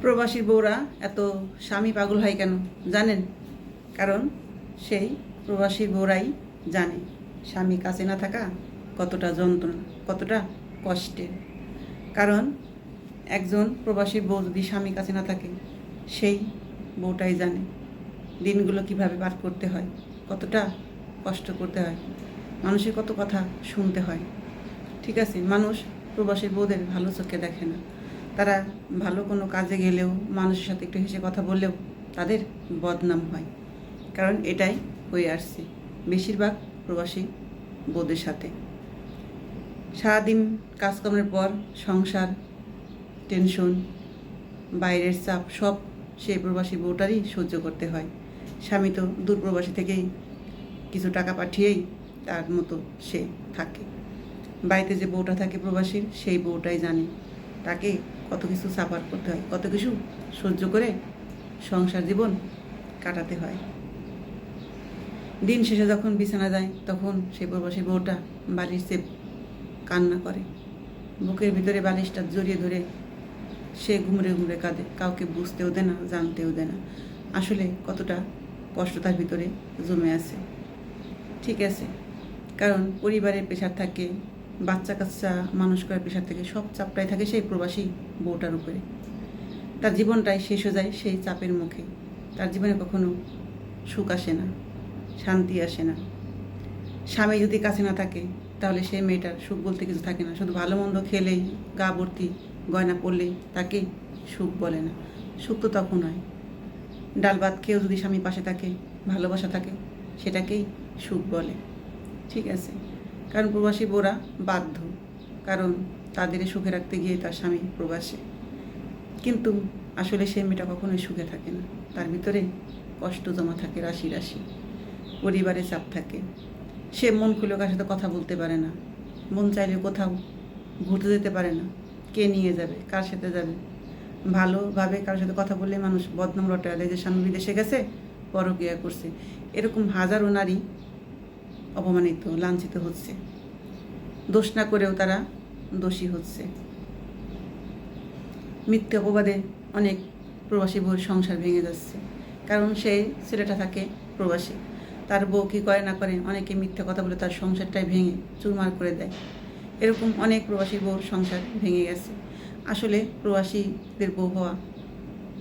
প্রবাসী বউরা এত স্বামী পাগল হয় কেন? জানেন? কারণ সেই প্রবাসী বউরাই জানে স্বামী কাছে না থাকা কতটা যন্ত্রণা, কতটা কষ্টের। কারণ একজন প্রবাসী বউ যদি স্বামী কাছে না থাকে, সেই বউটাই জানে দিনগুলো কীভাবে পার করতে হয়, কতটা কষ্ট করতে হয়, মানুষের কত কথা শুনতে হয়। ঠিক আছে? মানুষ প্রবাসী বউদের ভালো চোখে দেখে না। তারা ভালো কোনো কাজে গেলেও, মানুষের সাথে একটু হেসে কথা বললেও তাদের বদনাম হয়। কারণ এটাই হয়ে আসছে বেশিরভাগ প্রবাসী বউদের সাথে। সারাদিন কাজকর্মের পর সংসার, টেনশন, বাইরের চাপ, সব সেই প্রবাসী বউটারই সহ্য করতে হয়। স্বামী তো দূর প্রবাসী থেকেই কিছু টাকা পাঠিয়েই তার মতো সে থাকে। বাড়িতে যে বউটা থাকে প্রবাসীর, সেই বউটাই জানে। তাকে কত কিছু সাফার করতে হয়, কত কিছু সহ্য করে সংসার জীবন কাটাতে হয়। দিন শেষে যখন বিছানা যায়, তখন সেই প্রবাসী বউটা বালিশ চেপ, কান্না করে। বুকের ভিতরে বালিশটা জড়িয়ে ধরে সে ঘুমরে ঘুমরে কাঁদে। কাউকে বুঝতেও দেয় না, জানতেও দেয় না। আসলে কতটা কষ্ট তার ভিতরে জমে আছে। ঠিক আছে, কারণ পরিবারের প্রেশার থাকে বাচ্চা কাচ্চা মানুষ করার পেশার থেকে সব চাপটাই থাকে সেই প্রবাসী বউটার উপরে। তার জীবনটাই শেষ হয়ে যায় সেই চাপের মুখে। তার জীবনে কখনো সুখ আসে না, শান্তি আসে না। স্বামী যদি কাছে না থাকে, তাহলে সেই মেয়েটার সুখ বলতে কিছু থাকে না। শুধু ভালো মন্দ খেলেই গা ভর্তি, গয়না পরলেই তাকে সুখ বলে না। সুখ তো তখন হয়। ডাল ভাত খেয়েও যদি স্বামী পাশে থাকে, ভালোবাসা থাকে, সেটাকেই সুখ বলে। ঠিক আছে? কারণ প্রবাসী বোরা বাধ্য, কারণ তাদের সুখে রাখতে গিয়ে তার স্বামী প্রবাসে। কিন্তু আসলে সেই মেয়েটা কখনোই সুখে থাকে না। তার ভিতরে কষ্ট জমা থাকে, রাশি রাশি। পরিবারে চাপ থাকে। সে মন খুলে কার সাথে কথা বলতে পারে না। মন চাইলে কোথাও ঘুরতে যেতে পারে না। কে নিয়ে যাবে? কার সাথে যাবে? ভালোভাবে কারোর সাথে কথা বললে মানুষ বদনাম রটায় যে স্বামী বিদেশে গেছে, পরকিয়া করছে। এরকম হাজারো নারী অপমানিত, লাঞ্ছিত হচ্ছে। দোষ না করেও তারা দোষী হচ্ছে। মিথ্যে অপবাদে অনেক প্রবাসী বউর সংসার ভেঙে যাচ্ছে। কারণ সেই ছেলেটা থাকে প্রবাসী। তার বউ কী করে না করে অনেকে মিথ্যে কথা বলে তার সংসারটাই ভেঙে চুরমার করে দেয়। এরকম অনেক প্রবাসী বউর সংসার ভেঙে গেছে। আসলে প্রবাসীদের বউ হওয়া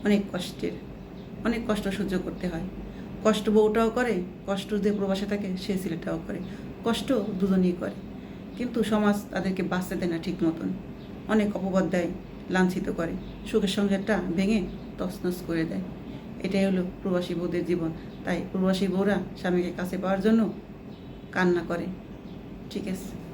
অনেক কষ্টের, অনেক কষ্ট সহ্য করতে হয়। কষ্ট বউটাও করে, কষ্ট যে প্রবাসে থাকে সে ছেলেটাও করে, কষ্ট দুজনেই করে। কিন্তু সমাজ তাদেরকে বাঁচতে দেয় না ঠিক মতন। অনেক অপবাদ দেয়, লাঞ্ছিত করে, সুখের সংসারটা ভেঙে তছনছ করে দেয়। এটাই হলো প্রবাসী বউদের জীবন। তাই প্রবাসী বউরা স্বামীকে কাছে পাওয়ার জন্য কান্না করে। ঠিক আছে।